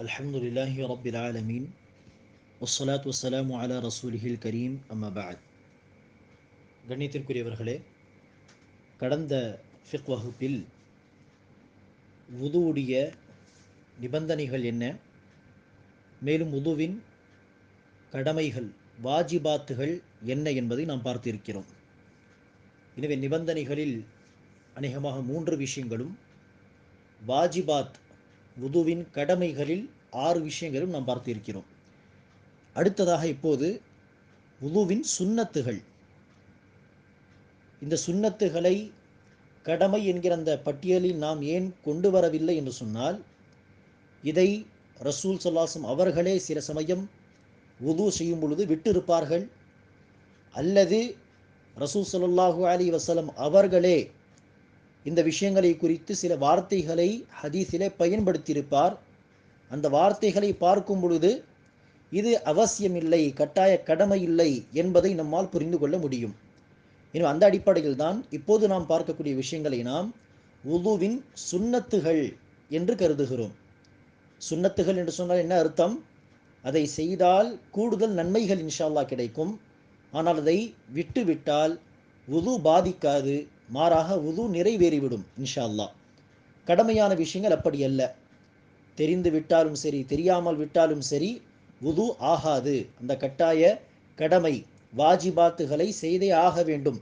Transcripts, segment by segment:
الحمد لله رب العالمين والصلاة والسلام على رسوله الكريم أما بعد கண்ணியத்திற்குரியவர்களே கடந்த ஃபிக் வகுப்பில் உதுவுடைய நிபந்தனைகள் என்ன மேலும் உதுவின் கடமைகள் வாஜிபாத்துகள் என்ன என்பதை நாம் பார்த்திருக்கிறோம் எனவே நிபந்தனைகளில் அநேகமாக மூன்று விஷயங்களும் வாஜிபாத் உதுவின் கடமைகளில் ஆறு விஷயங்களும் நாம் பார்த்திருக்கிறோம். அடுத்ததாக இப்போது உதுவின் சுண்ணத்துகள். இந்த சுண்ணத்துகளை கடமை என்கிற அந்த பட்டியலில் நாம் ஏன் கொண்டு வரவில்லை என்று சொன்னால் இதை ரசூல் சொல்லாசம் அவர்களே சில சமயம் உது செய்யும் பொழுது விட்டிருப்பார்கள். அல்லது ரசூல் சல்லாஹூ அலி வசலம் அவர்களே இந்த விஷயங்களை குறித்து சில வார்த்தைகளை ஹதீஸிலே பயன்படுத்தியிருப்பார். அந்த வார்த்தைகளை பார்க்கும் பொழுது இது அவசியமில்லை கட்டாய கடமை இல்லை என்பதை நம்மால் புரிந்து கொள்ள முடியும். எனவே அந்த அடிப்படையில் தான் இப்போது நாம் பார்க்கக்கூடிய விஷயங்களை நாம் உதுவின் சுன்னத்துகள் என்று கருதுகிறோம். சுண்ணத்துகள் என்று சொன்னால் என்ன அர்த்தம்? அதை செய்தால் கூடுதல் நன்மைகள் இன்ஷால்லா கிடைக்கும். ஆனால் அதை விட்டுவிட்டால் உது பாதிக்காது. மாறாக உது நிறைவேறிவிடும் இன்ஷா அல்லா கடமையான விஷயங்கள் அப்படி அல்ல. தெரிந்து விட்டாலும் சரி தெரியாமல் விட்டாலும் சரி உது ஆகாது. அந்த கட்டாய கடமை வாஜிபாத்துகளை செய்தே ஆக வேண்டும்.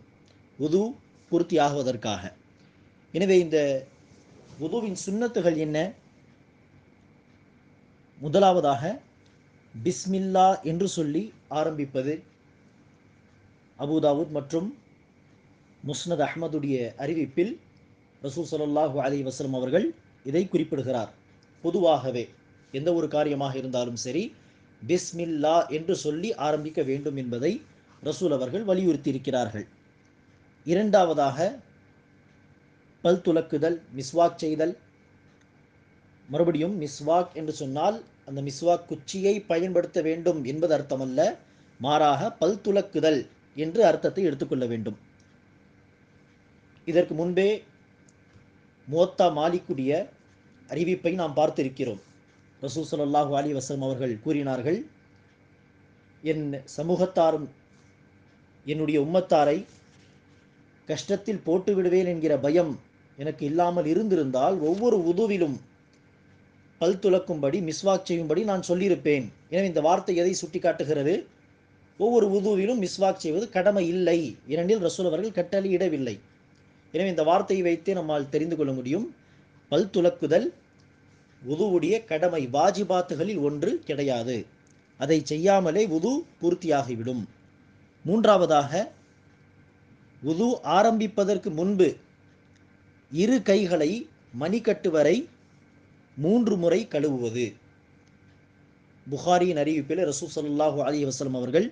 உது பூர்த்தி ஆகுவதற்காக. எனவே இந்த உதுவின் சுண்ணத்துகள் என்ன? முதலாவதாக பிஸ்மில்லா என்று சொல்லி ஆரம்பிப்பது அபுதாவுத் மற்றும் முஸ்னத் அஹ்மதுடைய அறிவிப்பில் ரசூல் சல்லாஹூ அலி வசலம் அவர்கள் இதை குறிப்பிடுகிறார். பொதுவாகவே எந்த ஒரு காரியமாக இருந்தாலும் சரி பிஸ்மில்லா என்று சொல்லி ஆரம்பிக்க வேண்டும் என்பதை ரசூல் அவர்கள் வலியுறுத்தி இருக்கிறார்கள் இரண்டாவதாக பல் துலக்குதல் மிஸ்வாக் செய்தல். மறுபடியும் மிஸ்வாக் என்று சொன்னால் அந்த மிஸ்வாக் குச்சியை பயன்படுத்த வேண்டும் என்பது அர்த்தமல்ல மாறாக பல் துலக்குதல் என்று அர்த்தத்தை எடுத்துக்கொள்ள வேண்டும். இதற்கு முன்பே மோத்தா மாலிக்குடைய அறிவிப்பை நாம் பார்த்திருக்கிறோம். ரசூ சல்லாஹூ அலி வசம் அவர்கள் கூறினார்கள் என் சமூகத்தாரும் என்னுடைய உம்மத்தாரை கஷ்டத்தில் போட்டு விடுவேன் என்கிற பயம் எனக்கு இல்லாமல் இருந்திருந்தால் ஒவ்வொரு உதுவிலும் பல் துளக்கும்படி மிஸ்வாக் செய்யும்படி நான் சொல்லியிருப்பேன். எனவே இந்த வார்த்தை எதை சுட்டி காட்டுகிறது ஒவ்வொரு உதுவிலும் மிஸ்வாக் செய்வது கடமை இல்லை. ஏனெனில் ரசூல் அவர்கள் கட்டளையிடவில்லை. எனவே இந்த வார்த்தையை வைத்தே நம்மால் தெரிந்து கொள்ள முடியும். பல் துலக்குதல் உதுவுடைய கடமை வாஜிபாத்துகளில் ஒன்று கிடையாது. அதை செய்யாமலே உது பூர்த்தியாகிவிடும். மூன்றாவதாக உது ஆரம்பிப்பதற்கு முன்பு இரு கைகளை மணிக்கட்டு வரை மூன்று முறை கழுவுவது. புகாரியின் அறிவிப்பில் ரசூ சல்லாஹூ அலி வசலம் அவர்கள்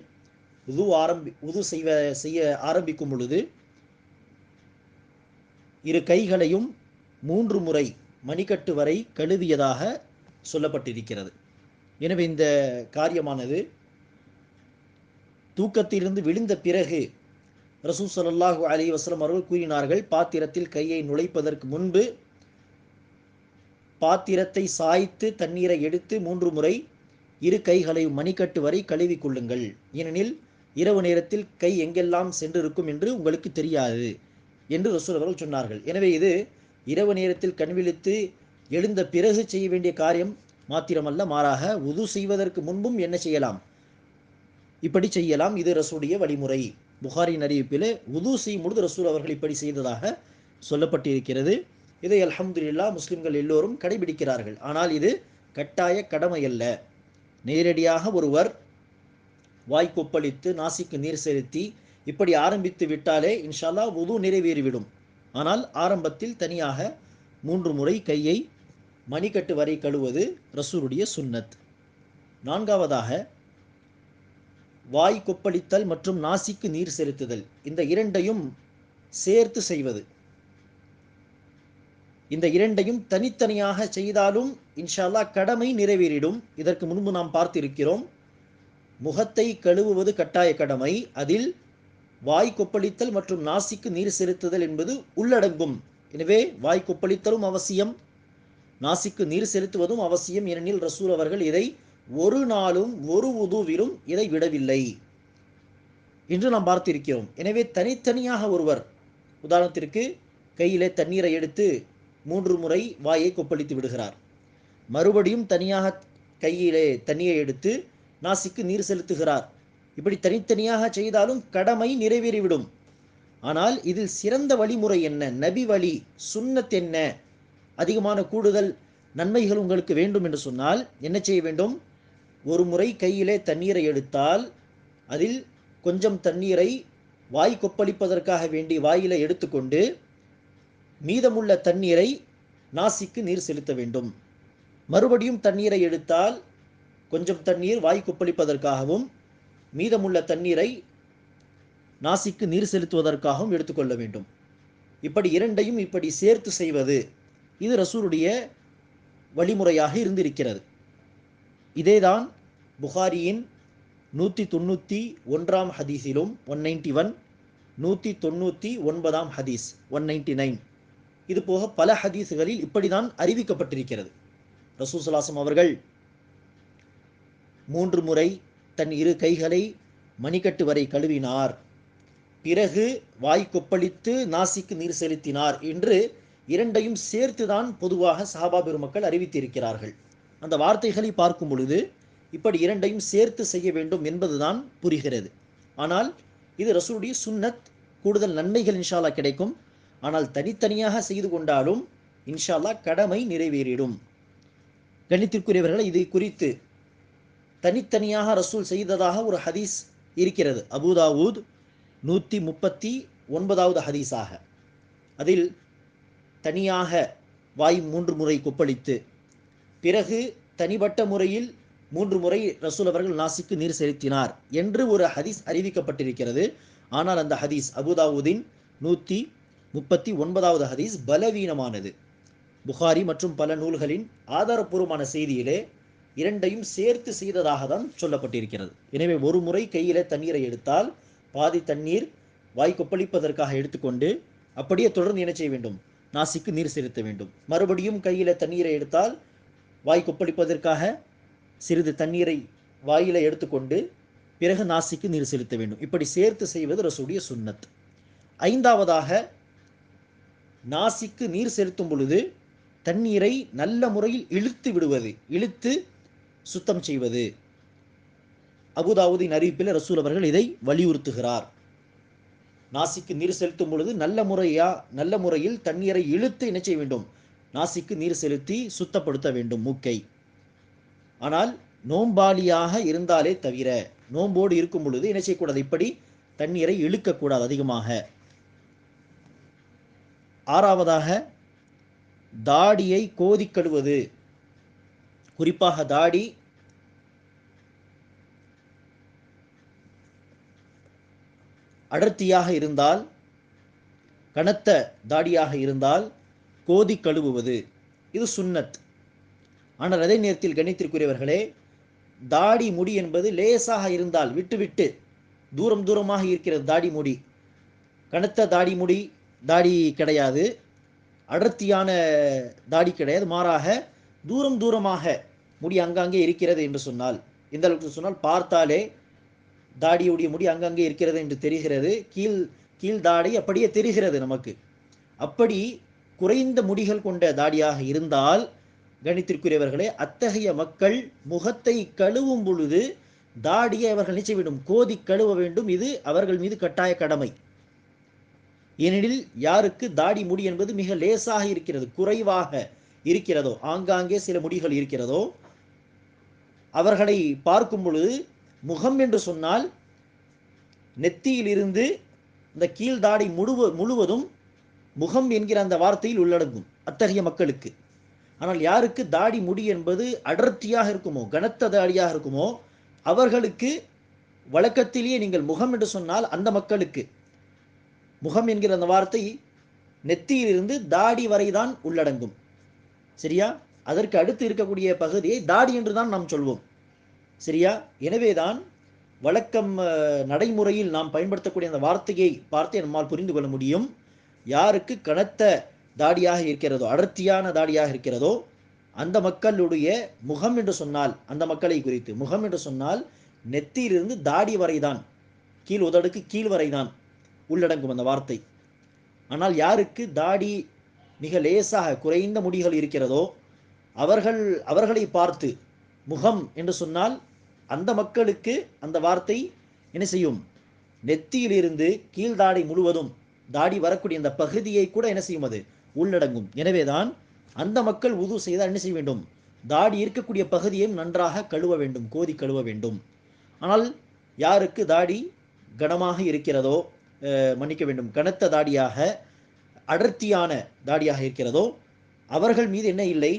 உது ஆரம்பி உது செய்வ செய்ய ஆரம்பிக்கும் பொழுது இரு கைகளையும் மூன்று முறை மணிக்கட்டு வரை கழுவியதாக சொல்லப்பட்டிருக்கிறது. எனவே இந்த காரியமானது தூக்கத்திலிருந்து விழுந்த பிறகு ரசூ சல்லாஹூ அலி வஸ்லம் அவர்கள் கூறினார்கள் பாத்திரத்தில் கையை நுழைப்பதற்கு முன்பு பாத்திரத்தை சாய்த்து தண்ணீரை எடுத்து மூன்று முறை இரு கைகளை மணிக்கட்டு வரை கழுவி கொள்ளுங்கள். ஏனெனில் இரவு நேரத்தில் கை எங்கெல்லாம் சென்றிருக்கும் என்று உங்களுக்கு தெரியாது. என்று ரசூல் அவர்கள் சொன்னார்கள். எனவே இது இரவு நேரத்தில் கண்விழித்து எழுந்த பிறகு செய்ய வேண்டிய காரியம் மாத்திரமல்ல மாறாக உது செய்வதற்கு முன்பும் என்ன செய்யலாம்? இப்படி செய்யலாம். இது ரசூடைய வழிமுறை. புகாரின் அறிவிப்பில் உது செய்யும் பொழுது ரசூல் அவர்கள் இப்படி செய்ததாக சொல்லப்பட்டிருக்கிறது. இதை அல்ஹம்துல்லா முஸ்லிம்கள் எல்லோரும் கடைபிடிக்கிறார்கள். ஆனால் இது கட்டாய கடமை அல்ல. நேரடியாக ஒருவர் வாய் கொப்பளித்து நாசிக்கு நீர் செலுத்தி இப்படி ஆரம்பித்து விட்டாலே இன்ஷால்லா உது நிறைவேறிவிடும். ஆனால் ஆரம்பத்தில் தனியாக மூன்று முறை கையை மணிக்கட்டு வரை கழுவது ரசூருடைய சுன்னத். நான்காவதாக வாய் கொப்பளித்தல் மற்றும் நாசிக்கு நீர் செலுத்துதல். இந்த இரண்டையும் சேர்த்து செய்வது. இந்த இரண்டையும் தனித்தனியாக செய்தாலும் இன்ஷால்லா கடமை நிறைவேறிடும். இதற்கு முன்பு நாம் பார்த்திருக்கிறோம் முகத்தை கழுவுவது கட்டாய கடமை. அதில் வாய் கொப்பளித்தல் மற்றும் நாசிக்கு நீர் செலுத்துதல் என்பது உள்ளடங்கும். எனவே வாய் கொப்பளித்தலும் அவசியம் நாசிக்கு நீர் செலுத்துவதும் அவசியம் ஏனெனில் ரசூல் அவர்கள் இதை ஒரு நாளும் ஒரு உதுவிலும் இதை விடவில்லை என்று நாம் பார்த்திருக்கிறோம். எனவே தனித்தனியாக ஒருவர் உதாரணத்திற்கு கையிலே தண்ணீரை எடுத்து மூன்று முறை வாயை கொப்பளித்து விடுகிறார். மறுபடியும் தனியாக கையிலே தண்ணீரை எடுத்து நாசிக்கு நீர் செலுத்துகிறார். இப்படி தனித்தனியாக செய்தாலும் கடமை நிறைவேறிவிடும். ஆனால் இதில் சிறந்த வழிமுறை என்ன? நபி வழி சுண்ணத் என்ன? அதிகமான கூடுதல் நன்மைகள் உங்களுக்கு வேண்டும் என்று சொன்னால் என்ன செய்ய வேண்டும்? ஒரு முறை கையிலே தண்ணீரை எடுத்தால் அதில் கொஞ்சம் தண்ணீரை வாய் கொப்பளிப்பதற்காக வேண்டி வாயில எடுத்துக்கொண்டு மீதமுள்ள தண்ணீரை நாசிக்கு நீர் செலுத்த வேண்டும். மறுபடியும் தண்ணீரை எடுத்தால் கொஞ்சம் தண்ணீர் வாய் கொப்பளிப்பதற்காகவும் மீதமுள்ள தண்ணீரை நாசிக்கு நீர் செலுத்துவதற்காகவும் எடுத்துக்கொள்ள வேண்டும். இப்படி இரண்டையும் இப்படி சேர்த்து செய்வது இது ரசூருடைய வழிமுறையாக இருந்திருக்கிறது. இதேதான் புகாரியின் நூற்றி தொண்ணூற்றி ஒன்றாம் ஹதீஸிலும் ஒன் நைன்டி ஒன் நூற்றி தொண்ணூற்றி ஒன்பதாம் ஹதீஸ் ஒன் நைன்டி நைன். இது போக பல ஹதீஸுகளில் இப்படிதான் அறிவிக்கப்பட்டிருக்கிறது. ரசூசலாசம் அவர்கள் மூன்று முறை தன் இரு கைகளை மணிக்கட்டு வரை கழுவினார். பிறகு வாய் கொப்பளித்து நாசிக்கு நீர் செலுத்தினார் என்று இரண்டையும் சேர்த்துதான் பொதுவாக சஹாபா பெருமக்கள் அறிவித்திருக்கிறார்கள். அந்த வார்த்தைகளை பார்க்கும் பொழுது இப்படி இரண்டையும் சேர்த்து செய்ய வேண்டும் என்பதுதான் புரிகிறது. ஆனால் இது ரசூலுடைய சுன்னத் கூடுதல் நன்மைகள் இன்ஷால்லா கிடைக்கும். ஆனால் தனித்தனியாக செய்து கொண்டாலும் இன்ஷால்லா கடமை நிறைவேறிடும். கணித்திற்குரியவர்கள் இதை குறித்து தனித்தனியாக ரசூல் செய்ததாக ஒரு ஹதீஸ் இருக்கிறது. அபுதாவூத் நூற்றி முப்பத்தி ஒன்பதாவது ஹதீஸாக. அதில் தனியாக வாய் மூன்று முறை கொப்பளித்து பிறகு தனிப்பட்ட முறையில் மூன்று முறை ரசூல் அவர்கள் நாசிக்கு நீர் செலுத்தினார் என்று ஒரு ஹதீஸ் அறிவிக்கப்பட்டிருக்கிறது. ஆனால் அந்த ஹதீஸ் அபுதாவுதின் நூற்றி முப்பத்தி ஒன்பதாவது ஹதீஸ் பலவீனமானது. புகாரி மற்றும் பல நூல்களின் ஆதாரப்பூர்வமான செய்தியிலே இரண்டையும் சேர்த்து செய்ததாக தான் சொல்லப்பட்டிருக்கிறது. எனவே ஒரு முறை கையில தண்ணீரை எடுத்தால் பாதி தண்ணீர் வாய் கொப்பளிப்பதற்காக எடுத்துக்கொண்டு அப்படியே தொடர்ந்து என்ன செய்ய வேண்டும்? நாசிக்கு நீர் செலுத்த வேண்டும். மறுபடியும் கையில தண்ணீரை எடுத்தால் வாய் கொப்பளிப்பதற்காக சிறிது தண்ணீரை வாயில எடுத்துக்கொண்டு பிறகு நாசிக்கு நீர் செலுத்த வேண்டும். இப்படி சேர்த்து செய்வது ரசூடைய சுன்னத். ஐந்தாவதாக நாசிக்கு நீர் செலுத்தும் பொழுது தண்ணீரை நல்ல முறையில் இழுத்து விடுவது. இழுத்து சுத்தம் செய்வது. அபுதாவுதின் அறிவிப்பில் ரசூல் அவர்கள் இதை வலியுறுத்துகிறார். நாசிக்கு நீர் செலுத்தும் பொழுது நல்ல முறையா நல்ல முறையில் தண்ணீரை இழுத்து என்ன செய்ய வேண்டும்? நாசிக்கு நீர் செலுத்தி சுத்தப்படுத்த வேண்டும் மூக்கை. ஆனால் நோம்பாளியாக இருந்தாலே தவிர நோம்போடு இருக்கும் பொழுது என்ன செய்யக்கூடாது? இப்படி தண்ணீரை இழுக்கக்கூடாது அதிகமாக. ஆறாவதாக தாடியை கோதி கழுவது குறிப்பாக தாடி. அடர்த்தியாக இருந்தால் கனத்த தாடியாக இருந்தால் கோதி கழுவுவது. இது சுன்னத். ஆனால் அதே நேரத்தில் கணித்திற்குரியவர்களே தாடி முடி என்பது லேசாக இருந்தால் விட்டுவிட்டு தூரம் தூரமாக இருக்கிறது தாடி முடி. கனத்த தாடி முடி தாடி கிடையாது. அடர்த்தியான தாடி கிடையாது. மாறாக தூரம் தூரமாக முடி அங்கங்கே இருக்கிறது என்று சொன்னால் எந்த அளவுக்கு சொன்னால் பார்த்தாலே தாடியுடைய முடி அங்கங்கே இருக்கிறது என்று தெரிகிறது. கீழ் கீழ் தாடி அப்படியே தெரிகிறது நமக்கு. அப்படி குறைந்த முடிகள் கொண்ட தாடியாக இருந்தால் கணித்திற்குரியவர்களே அத்தகைய மக்கள் முகத்தை கழுவும் பொழுது தாடியை அவர்கள் நிச்சயவிடும். கோதி கழுவ வேண்டும். இது அவர்கள் மீது கட்டாய கடமை. ஏனெனில் யாருக்கு தாடி முடி என்பது மிக லேசாக இருக்கிறது குறைவாக இருக்கிறதோ ஆங்காங்கே சில முடிகள் இருக்கிறதோ அவர்களை பார்க்கும் பொழுது முகம் என்று சொன்னால் நெத்தியிலிருந்து இந்த கீழ் தாடி முழுவ முழுவதும் முகம் என்கிற அந்த வார்த்தையில் உள்ளடங்கும் அத்தகைய மக்களுக்கு. ஆனால் யாருக்கு தாடி முடி என்பது அடர்த்தியாக இருக்குமோ கனத்த தாடியாக இருக்குமோ அவர்களுக்கு வழக்கத்திலேயே நீங்கள் முகம் என்று சொன்னால் அந்த மக்களுக்கு. முகம் என்கிற அந்த வார்த்தை நெத்தியிலிருந்து தாடி வரைதான் உள்ளடங்கும். சரியா? அதற்கு அடுத்து இருக்கக்கூடிய பகுதியை தாடி என்று தான் நாம் சொல்வோம். சரியா? எனவேதான் வழக்கம் நடைமுறையில் நாம் பயன்படுத்தக்கூடிய அந்த வார்த்தையை பார்த்து நம்மால் புரிந்து கொள்ள முடியும். யாருக்கு கனத்த தாடியாக இருக்கிறதோ அடர்த்தியான தாடியாக இருக்கிறதோ அந்த மக்களுடைய முகம் என்று சொன்னால் அந்த மக்களை குறித்து முகம் என்று சொன்னால் நெத்தியிலிருந்து தாடி வரைதான் கீழ் உதடுக்கு கீழ் வரைதான் உள்ளடங்கும் அந்த வார்த்தை. ஆனால் யாருக்கு தாடி மிக லேசாக குறைந்த முடிகள் இருக்கிறதோ அவர்கள் அவர்களை பார்த்து முகம் என்று சொன்னால் அந்த மக்களுக்கு அந்த வார்த்தை என்ன செய்யும்? நெத்தியிலிருந்து கீழ்தாடை முழுவதும் தாடி வரக்கூடிய அந்த பகுதியை கூட என்ன செய்யும் அது? உள்ளடங்கும். எனவேதான் அந்த மக்கள் உது செய்தால் என்ன செய்ய வேண்டும்? தாடி இருக்கக்கூடிய பகுதியையும் நன்றாக கழுவ வேண்டும் கோதி கழுவ வேண்டும். ஆனால் யாருக்கு தாடி கனமாக இருக்கிறதோ மன்னிக்க வேண்டும் கனத்த தாடியாக அடர்த்தியான தாடியாக இருக்கிறதோ அவர்கள் மீது என்ன இல்லை?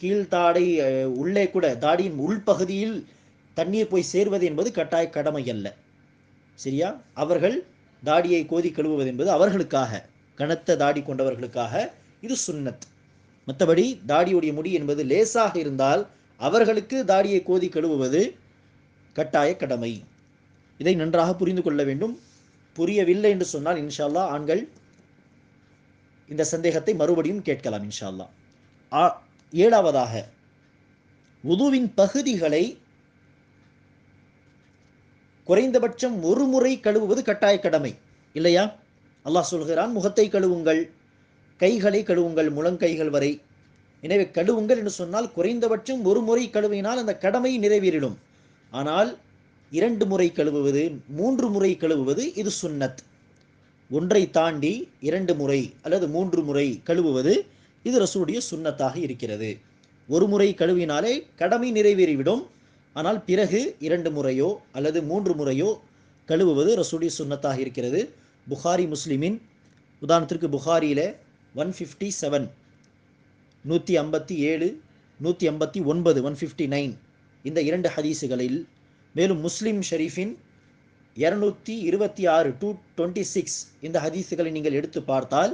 கீழ்தாடை உள்ளே கூட தாடியின் உள்பகுதியில் தண்ணீர் போய் சேர்வது என்பது கட்டாய கடமை அல்ல. சரியா? அவர்கள் தாடியை கோதி கழுவுவது என்பது அவர்களுக்காக கனத்த தாடி கொண்டவர்களுக்காக இது சுன்னத். மற்றபடி தாடியுடைய முடி என்பது லேசாக இருந்தால் அவர்களுக்கு தாடியை கோதி கழுவுவது கட்டாய கடமை. இதை நன்றாக புரிந்து கொள்ள வேண்டும். புரியவில்லை என்று சொன்னால் இன்ஷால்லா ஆண்கள் இந்த சந்தேகத்தை மறுபடியும் கேட்கலாம் இன்ஷால்லா ஆ- ஏழாவதாக உதுவின் பகுதிகளை குறைந்தபட்சம் ஒரு முறை கழுவுவது கட்டாய கடமை. இல்லையா? அல்லாஹ் சொல்கிறான் முகத்தை கழுவுங்கள் கைகளை கழுவுங்கள் முழங்கைகள் வரை. எனவே கழுவுங்கள் என்று சொன்னால் குறைந்தபட்சம் ஒரு முறை கழுவினால் அந்த கடமை நிறைவேறிடும். ஆனால் இரண்டு முறை கழுவுவது மூன்று முறை கழுவுவது இது சுன்னத். ஒன்றை தாண்டி இரண்டு முறை அல்லது மூன்று முறை கழுவுவது இது ரசூலுடைய சுண்ணத்தாக இருக்கிறது. ஒரு முறை கழுவினாலே கடமை நிறைவேறிவிடும். ஆனால் பிறகு இரண்டு முறையோ அல்லது மூன்று முறையோ கழுவுவது ரசூலுடைய சுண்ணத்தாக இருக்கிறது. புகாரி முஸ்லிமின் உதாரணத்திற்கு புகாரியில் ஒன் ஃபிஃப்டி செவன் நூற்றி ஐம்பத்தி ஏழு நூற்றி ஐம்பத்தி ஒன்பது ஒன் ஃபிஃப்டி நைன் இந்த இரண்டு ஹதீஸுகளில் மேலும் முஸ்லிம் ஷெரீஃபின் இரநூத்தி இருபத்தி ஆறு டூ டுவெண்ட்டி சிக்ஸ் இந்த ஹதீஸுகளை நீங்கள் எடுத்து பார்த்தால்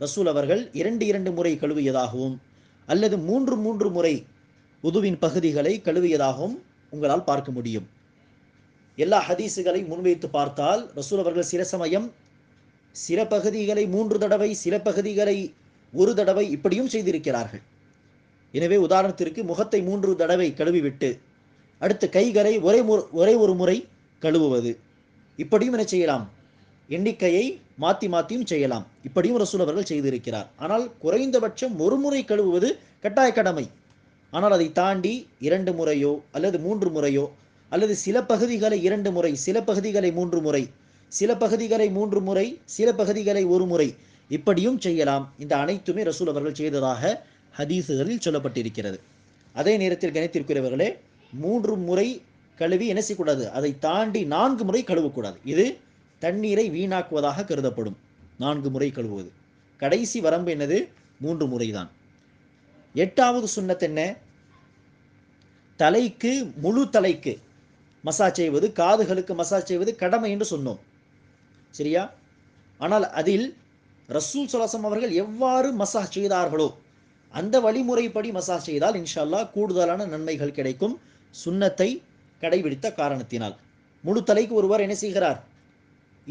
ரசூல் அவர்கள் இரண்டு இரண்டு முறை கழுவியதாகவும் அல்லது மூன்று மூன்று முறை உதுவின் பகுதிகளை கழுவியதாகவும் உங்களால் பார்க்க முடியும். எல்லா ஹதீஸுகளை முன்வைத்து பார்த்தால் ரசூல் அவர்கள் சில சமயம் சில பகுதிகளை மூன்று தடவை சில பகுதிகளை ஒரு தடவை இப்படியும் செய்திருக்கிறார்கள். எனவே உதாரணத்திற்கு முகத்தை மூன்று தடவை கழுவிவிட்டு அடுத்து கைகளை ஒரே ஒரே ஒரு முறை கழுவுவது. இப்படியும் என்ன செய்யலாம்? எண்ணிக்கையை மாற்றி மாற்றியும் செய்யலாம். இப்படியும் ரசூல் அவர்கள் செய்திருக்கிறார். ஆனால் குறைந்தபட்சம் ஒரு முறை கழுவுவது கட்டாய கடமை. ஆனால் அதை தாண்டி இரண்டு முறையோ அல்லது மூன்று முறையோ அல்லது சில பகுதிகளை இரண்டு முறை சில பகுதிகளை மூன்று முறை சில பகுதிகளை மூன்று முறை சில பகுதிகளை ஒரு முறை இப்படியும் செய்யலாம். இந்த அனைத்துமே ரசூல் அவர்கள் செய்ததாக ஹதீஸுகளில் சொல்லப்பட்டிருக்கிறது. அதே நேரத்தில் கணித்திருக்கிறவர்களே மூன்று முறை கழுவி என்ன செய்யக்கூடாது? அதை தாண்டி நான்கு முறை கழுவக்கூடாது. இது தண்ணீரை வீணாக்குவதாக கருதப்படும். நான்கு முறை கழுவுவது. கடைசி வரம்பு என்னது? மூன்று முறைதான். எட்டாவது சுன்னத் என்ன? தலைக்கு முழு தலைக்கு மசாஜ் செய்வது காதுகளுக்கு மசாஜ் செய்வது கடமை என்று சொன்னோம். சரியா? ஆனால் அதில் ரசூல் சலாசம் அவர்கள் எவ்வாறு மசாஜ் செய்தார்களோ அந்த வழிமுறைப்படி மசாஜ் செய்தால் இன்ஷால்லா கூடுதலான நன்மைகள் கிடைக்கும். சுண்ணத்தை கடைபிடித்த காரணத்தினால். முழு தலைக்கு ஒருவர் என்ன செய்கிறார்?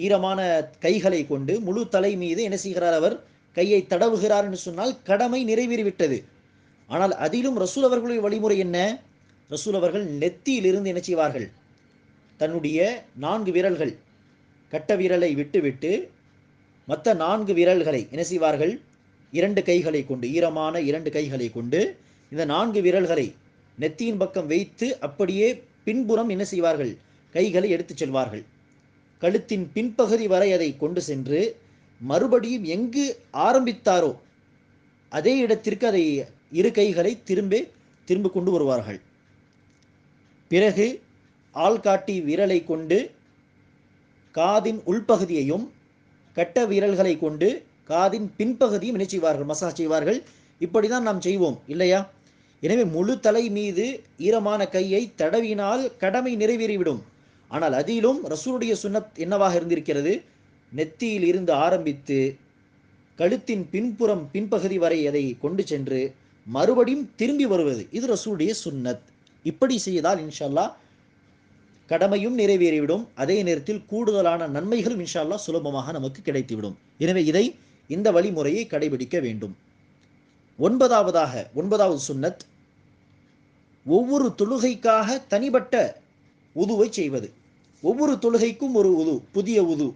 ஈரமான கைகளை கொண்டு முழு தலை மீது என்ன செய்கிறார் அவர்? கையை தடவுகிறார் என்று சொன்னால் கடமை நிறைவேறிவிட்டது. ஆனால் அதிலும் ரசூல் அவர்களுடைய வழிமுறை என்ன? ரசூல் அவர்கள் நெத்தியிலிருந்து என்ன செய்வார்கள்? தன்னுடைய நான்கு விரல்கள் கட்ட விரலை விட்டுவிட்டு மற்ற நான்கு விரல்களை என்ன செய்வார்கள்? இரண்டு கைகளை கொண்டு ஈரமான இரண்டு கைகளை கொண்டு இந்த நான்கு விரல்களை நெத்தியின் பக்கம் வைத்து அப்படியே பின்புறம் என்ன செய்வார்கள்? கைகளை எடுத்துச் செல்வார்கள். கழுத்தின் பின்பகுதி வரை அதை கொண்டு சென்று மறுபடியும் எங்கு ஆரம்பித்தாரோ அதே இடத்திற்கு அதை இரு கைகளை திரும்ப திரும்ப கொண்டு வருவார்கள். பிறகு ஆள்காட்டி விரலை கொண்டு காதின் உள்பகுதியையும் கட்ட விரல்களை கொண்டு காதின் பின்பகுதியும் என்ன செய்வார்கள்? மசாஜ் செய்வார்கள். இப்படிதான் நாம் செய்வோம் இல்லையா? எனவே முழு தலை மீது ஈரமான கையை தடவினால் கடமை நிறைவேறிவிடும். ஆனால் அதிலும் ரசூலுடைய சுன்னத் என்னவாக இருந்திருக்கிறது? நெத்தியில் இருந்து ஆரம்பித்து கழுத்தின் பின்புறம் பின்பகுதி வரை அதை கொண்டு சென்று மறுபடியும் திரும்பி வருவது. இது ரசூலுடைய சுன்னத். இப்படி செய்தால் இன்ஷால்லா கடமையும் நிறைவேறிவிடும். அதே நேரத்தில் கூடுதலான நன்மைகளும் இன்ஷால்லா சுலபமாக நமக்கு கிடைத்துவிடும். எனவே இதை இந்த வழிமுறையை கடைபிடிக்க வேண்டும். ஒன்பதாவதாக ஒன்பதாவது சுன்னத். ஒவ்வொரு தொழுகைக்காக தனிப்பட்ட உதுவை செய்வது. ஒவ்வொரு தொழுகைக்கும் ஒரு உது புதிய உது.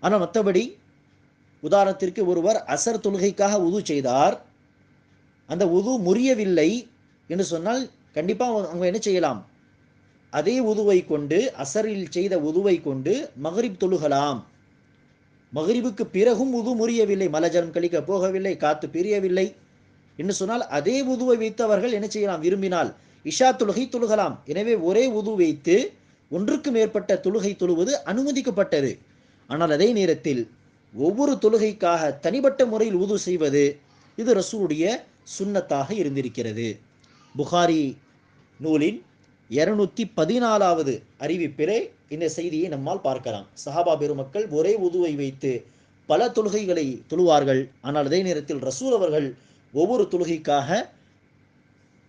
ஆனால் மற்றபடி உதாரணத்திற்கு ஒருவர் அசர் தொழுகைக்காக உது செய்தார். அந்த உது முறியவில்லை என்று சொன்னால் கண்டிப்பாக அவங்க என்ன செய்யலாம்? அதே உதுவை கொண்டு அசரில் செய்த உதுவை கொண்டு மகரிப் தொழுகலாம். மகரிபுக்கு பிறகும் உது முறியவில்லை. மலஜலம் கழிக்க போகவில்லை காத்து பிரியவில்லை என்று சொன்னால் அதே உதுவை வைத்தவர்கள் என்ன செய்யலாம்? விரும்பினால் இஷா தொழுகை தொழுகலாம். எனவே ஒரே உது வைத்து ஒன்றுக்கு மேற்பட்ட தொழுகை தொழுவது அனுமதிக்கப்பட்டது. ஆனால் அதே நேரத்தில் ஒவ்வொரு தொழுகைக்காக தனிப்பட்ட முறையில் உது செய்வது இது ரசூலுடைய சுண்ணத்தாக இருந்திருக்கிறது. புகாரி நூலின் இருநூத்தி பதினாலாவது அறிவிப்பிலே இந்த செய்தியை நம்மால் பார்க்கலாம். சஹாபா பெருமக்கள் ஒரே உதுவை வைத்து பல தொழுகைகளை தொழுவார்கள். ஆனால் அதே நேரத்தில் ரசூல் அவர்கள் ஒவ்வொரு தொழுகைக்காக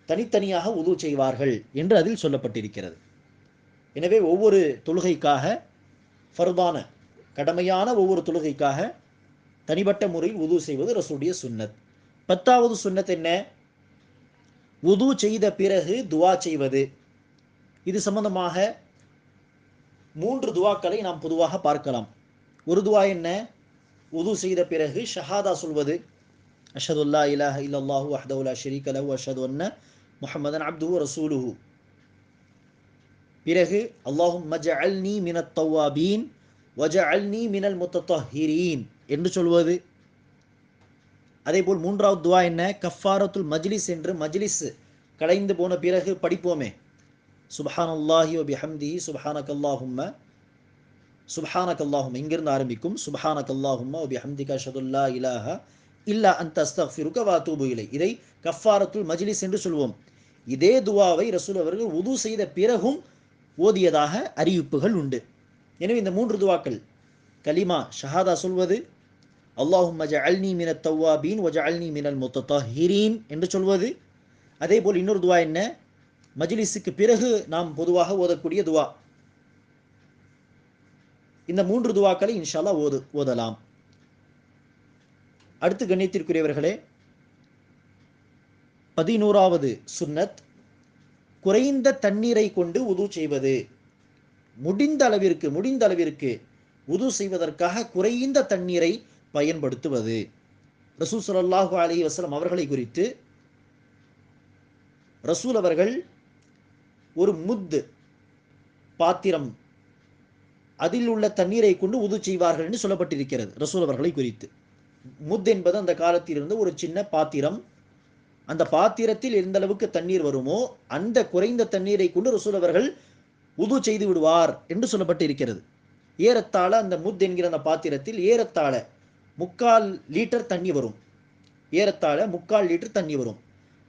தனித்தனியாக உது செய்வார்கள் என்று அதில் சொல்லப்பட்டிருக்கிறது. எனவே ஒவ்வொரு தொழுகைக்காக ஃபர்தான கடமையான ஒவ்வொரு தொழுகைக்காக தனிப்பட்ட முறையில் உது செய்வது ரசூடைய சுன்னத். பத்தாவது சுன்னத் என்ன? உது செய்த பிறகு துவா செய்வது. இது சம்பந்தமாக மூன்று துவாக்களை நாம் பொதுவாக பார்க்கலாம். ஒரு துவா என்ன? உது செய்த பிறகு ஷஹாதா சொல்வது. அஷதுல்லா இலாஹ இல்லல்லாஹு வஹ்தஹு ஷரீக் லஹு அஷது அன்ன முஹம்மதன் அப்துஹு ரசூலுஹூ. பிறகு அல்லாஹும் மஜஅல்னி மினத் அல் நீ மினல் முத்தத்தஹிரீன் என்று சொல்வது. அதேபோல் மூன்றாவது துவா என்ன? கஃபாரத்துல் மஜ்லிஸ் என்று மஜ்லிஸ் கலைந்து போன பிறகு படிப்போமே. சுபஹான் அல்லாஹி ஒபி ஹம்தி சுபஹானக் அல்லாஹும்ம சுபஹானக் அல்லாஹும் இங்கிருந்து ஆரம்பிக்கும். சுபஹானக் அல்லாஹும்ம ஒபி ஹம்திகா ஷதுல்லா இலாஹ இல்லா அந்த அஸ்தஃபிருக்க வா தூபு இலை இதை கஃபாரத்துல் மஜ்லிஸ் என்று சொல்வோம். இதே துவாவை ரசூல் அவர்கள் உது செய்த பிறகும் ஓதியதாக அறிவிப்புகள் உண்டு. எனவே இந்த மூன்று துவாக்கள் கலிமா ஷஹாதா சொல்வது அல்லாஹும் மஜஅல்னி மினத் தவ்வாபீன் வஜஅல்னி மினல் முத்தத்தஹிரீன் என்று சொல்வது. அதே போல் இன்னொரு துவா என்ன? மஜ்லிஸுக்கு பிறகு நாம் பொதுவாக ஓதக்கூடிய துவா. இந்த மூன்று துவாக்களை இன்ஷால்லா ஓது ஓதலாம். அடுத்து கண்ணியத்திற்குரியவர்களே பதினோராவது சுன்னத் குறைந்த தண்ணீரை கொண்டு உது செய்வது. முடிந்த அளவிற்கு முடிந்த அளவிற்கு உது செய்வதற்காக குறைந்த தண்ணீரை பயன்படுத்துவது. ரசூல் ஸல்லல்லாஹு அலி வசலம் அவர்களை குறித்து ரசூல் அவர்கள் ஒரு முத்து பாத்திரம் அதில் உள்ள தண்ணீரை கொண்டு உது செய்வார்கள் என்று சொல்லப்பட்டிருக்கிறது. ரசூல் அவர்களை குறித்து. முத் என்பது அந்த காலத்தில் இருந்த ஒரு சின்ன பாத்திரம் அந்த பாத்திரத்தில் எந்த அளவுக்கு தண்ணீர் வருமோ அந்த குறைந்த தண்ணீரை கொண்டு ரசூல் அவர்கள் உது செய்து விடுவார் என்று சொல்லப்பட்டு இருக்கிறது. ஏறத்தாழ அந்த முத் என்கிற அந்த பாத்திரத்தில் ஏறத்தாழ முக்கால் லிட்டர் தண்ணி வரும். ஏறத்தாழ முக்கால் லிட்டர் தண்ணி வரும்.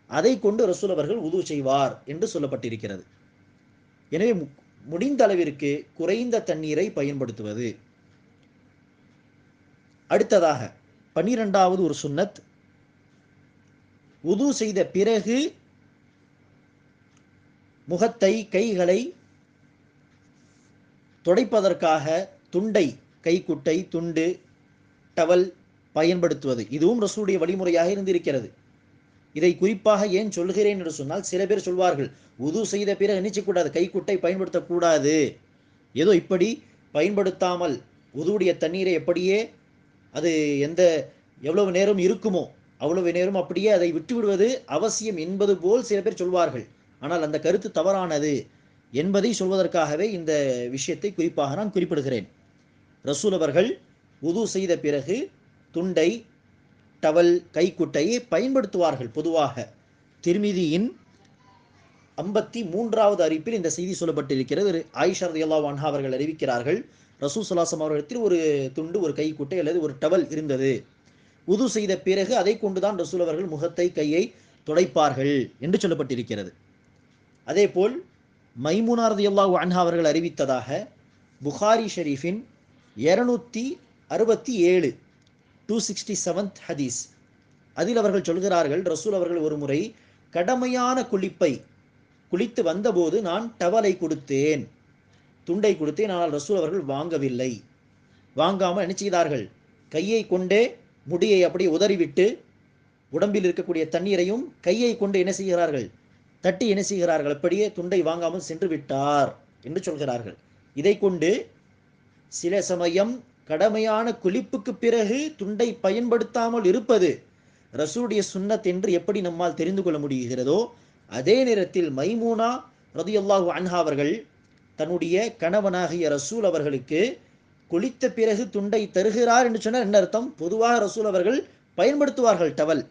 அதை கொண்டு ரசூல் அவர்கள் உது செய்வார் என்று சொல்லப்பட்டிருக்கிறது. எனவே முடிந்த அளவிற்கு குறைந்த தண்ணீரை பயன்படுத்துவது. அடுத்ததாக பன்னிரெண்டாவது ஒரு சுன்னத் உது செய்த பிறகு முகத்தை கைகளை துடைப்பதற்காக துண்டை கைக்குட்டை துண்டு டவல் பயன்படுத்துவது. இதுவும் ரசூடைய வழிமுறையாக இருந்திருக்கிறது. இதை குறிப்பாக ஏன் சொல்கிறேன் என்று சொன்னால் சில பேர் சொல்வார்கள் உது செய்த பிறகு நினைச்சக்கூடாது கைக்குட்டை பயன்படுத்தக்கூடாது. ஏதோ இப்படி பயன்படுத்தாமல் உதுவுடைய தண்ணீரை எப்படியே அது எந்த எவ்வளவு நேரம் இருக்குமோ அவ்வளவு நேரம் அப்படியே அதை விட்டுவிடுவது அவசியம் என்பது போல் சில பேர் சொல்வார்கள். ஆனால் அந்த கருத்து தவறானது என்பதை சொல்வதற்காகவே இந்த விஷயத்தை குறிப்பாக நான் குறிப்பிடுகிறேன். ரசூல் அவர்கள் உது செய்த பிறகு துண்டை டவல் கைக்குட்டையை பயன்படுத்துவார்கள் பொதுவாக. திருமிதியின் ஐம்பத்தி மூன்றாவது அறிப்பில் இந்த செய்தி சொல்லப்பட்டிருக்கிறது. ஆயிஷா ரலியல்லாஹு அன்ஹா அவர்கள் அறிவிக்கிறார்கள். ரசூல் சலாசம் அவர்களிடத்தில் ஒரு துண்டு ஒரு கைக்குட்டை அல்லது ஒரு டவல் இருந்தது. உது செய்த பிறகு அதை கொண்டுதான் ரசூல் அவர்கள் முகத்தை கையை துடைப்பார்கள் என்று சொல்லப்பட்டிருக்கிறது. அதேபோல் மைமுனா ரலியல்லாஹு அன்ஹா அவர்கள் அறிவித்ததாக புகாரி ஷெரீஃபின் இருநூத்தி அறுபத்தி ஏழு டூ சிக்ஸ்டி செவன்த் ஹதீஸ். அதில் அவர்கள் சொல்கிறார்கள் ரசூல் அவர்கள் ஒரு முறை கடமையான குளிப்பை குளித்து வந்தபோது நான் டவலை கொடுத்தேன் துண்டை கொடுத்தேன் ஆனால் ரசூல் அவர்கள் வாங்கவில்லை. வாங்காமல் என்ன செய்தார்கள்? கையை கொண்டே முடியை அப்படியே உதறிவிட்டு உடம்பில் இருக்கக்கூடிய தண்ணீரையும் கையை கொண்டு என்ன செய்கிறார்கள்? தட்டி என்ன செய்கிறார்கள்? அப்படியே துண்டை வாங்காமல் சென்று விட்டார் என்று சொல்கிறார்கள். இதை கொண்டு சில சமயம் கடமையான குளிப்புக்கு பிறகு துண்டை பயன்படுத்தாமல் இருப்பது ரசூடைய சுன்னத் என்று எப்படி நம்மால் தெரிந்து கொள்ள முடிகிறதோ அதே நேரத்தில் மைமூனா ரதியுல்லாஹு அன்ஹா அவர்கள் தன்னுடைய கணவனாகிய ரசூல் அவர்களுக்கு குளித்த பிறகு துண்டை தருகிறார் என்று சொன்னால் என்ன அர்த்தம்? பொதுவாக ரசூல் அவர்கள் பயன்படுத்துவார்கள் டவல்.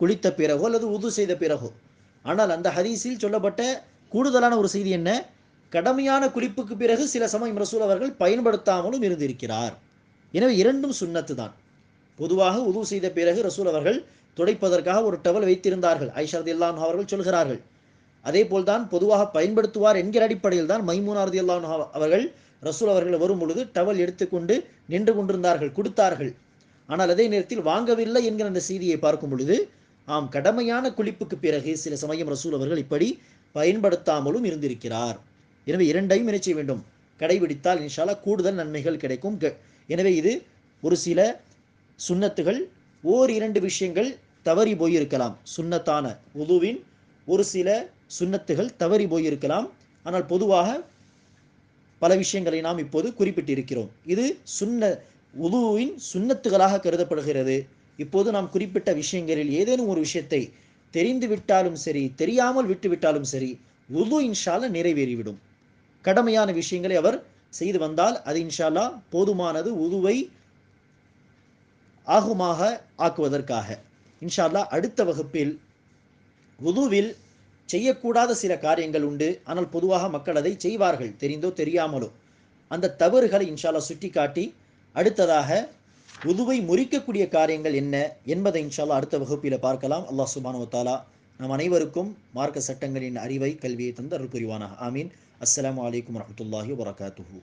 குளித்த பிறகோ அல்லது உது செய்த பிறகோ. ஆனால் அந்த ஹதீஸில் சொல்லப்பட்ட கூடுதலான ஒரு செய்தி என்ன? கடமையான குளிப்புக்கு பிறகு சில சமயம் ரசூல் அவர்கள் பயன்படுத்தாமலும் இருந்திருக்கிறார். எனவே இரண்டும் சுண்ணத்து தான். பொதுவாக உது செய்த பிறகு ரசூல் அவர்கள் துடைப்பதற்காக ஒரு டவல் வைத்திருந்தார்கள். ஐஷாரதி அல்லான் அவர்கள் சொல்கிறார்கள். அதே போல்தான் பொதுவாக பயன்படுத்துவார் என்கிற அடிப்படையில் தான் மைமூனாரதி அல்லான் அவர்கள் ரசூல் அவர்கள் வரும் பொழுது டவல் எடுத்துக்கொண்டு நின்று கொண்டிருந்தார்கள் கொடுத்தார்கள். ஆனால் அதே நேரத்தில் வாங்கவில்லை என்கிற அந்த செய்தியை பார்க்கும் பொழுது ஆம் கடமையான குளிப்புக்கு பிறகு சில சமயம் ரசூல் அவர்கள் இப்படி பயன்படுத்தாமலும் இருந்திருக்கிறார். எனவே இரண்டையும் என்ன செய்ய வேண்டும்? கடைபிடித்தால் இன்ஷாலா கூடுதல் நன்மைகள் கிடைக்கும். க- எனவே இது ஒரு சில சுன்னத்துகள் ஓர் இரண்டு விஷயங்கள் தவறி போயிருக்கலாம். சுன்னத்தான உதுவின் ஒரு சில சுன்னத்துகள் தவறி போயிருக்கலாம். ஆனால் பொதுவாக பல விஷயங்களை நாம் இப்போது குறிப்பிட்டிருக்கிறோம். இது சுன்ன உதுவின் சுண்ணத்துகளாக கருதப்படுகிறது. இப்போது நாம் குறிப்பிட்ட விஷயங்களில் ஏதேனும் ஒரு விஷயத்தை தெரிந்து விட்டாலும் சரி தெரியாமல் விட்டுவிட்டாலும் சரி உது இன்ஷாலா நிறைவேறிவிடும். கடமையான விஷயங்களை அவர் செய்து வந்தால் அது இன்ஷால்லா போதுமானது உதுவை ஆகுமாக ஆக்குவதற்காக. இன்ஷால்லா அடுத்த வகுப்பில் உதுவில் செய்யக்கூடாத சில காரியங்கள் உண்டு. ஆனால் பொதுவாக மக்கள் அதை செய்வார்கள். தெரிந்தோ தெரியாமலோ. அந்த தவறுகளை இன்ஷால்லா சுட்டிக்காட்டி அடுத்ததாக உதுவை முறிக்கக்கூடிய காரியங்கள் என்ன என்பதை இன்ஷால்லா அடுத்த வகுப்பில் பார்க்கலாம். அல்லாஹ் சுபானு தாலா நம் அனைவருக்கும் மார்க்க சட்டங்களின் அறிவை கல்வியை தந்து அருள் புரிவானாக. ஆமீன். அஸ்லாம் வலைக்கம் வரமத்துல்லாஹி வரகாத்துஹூ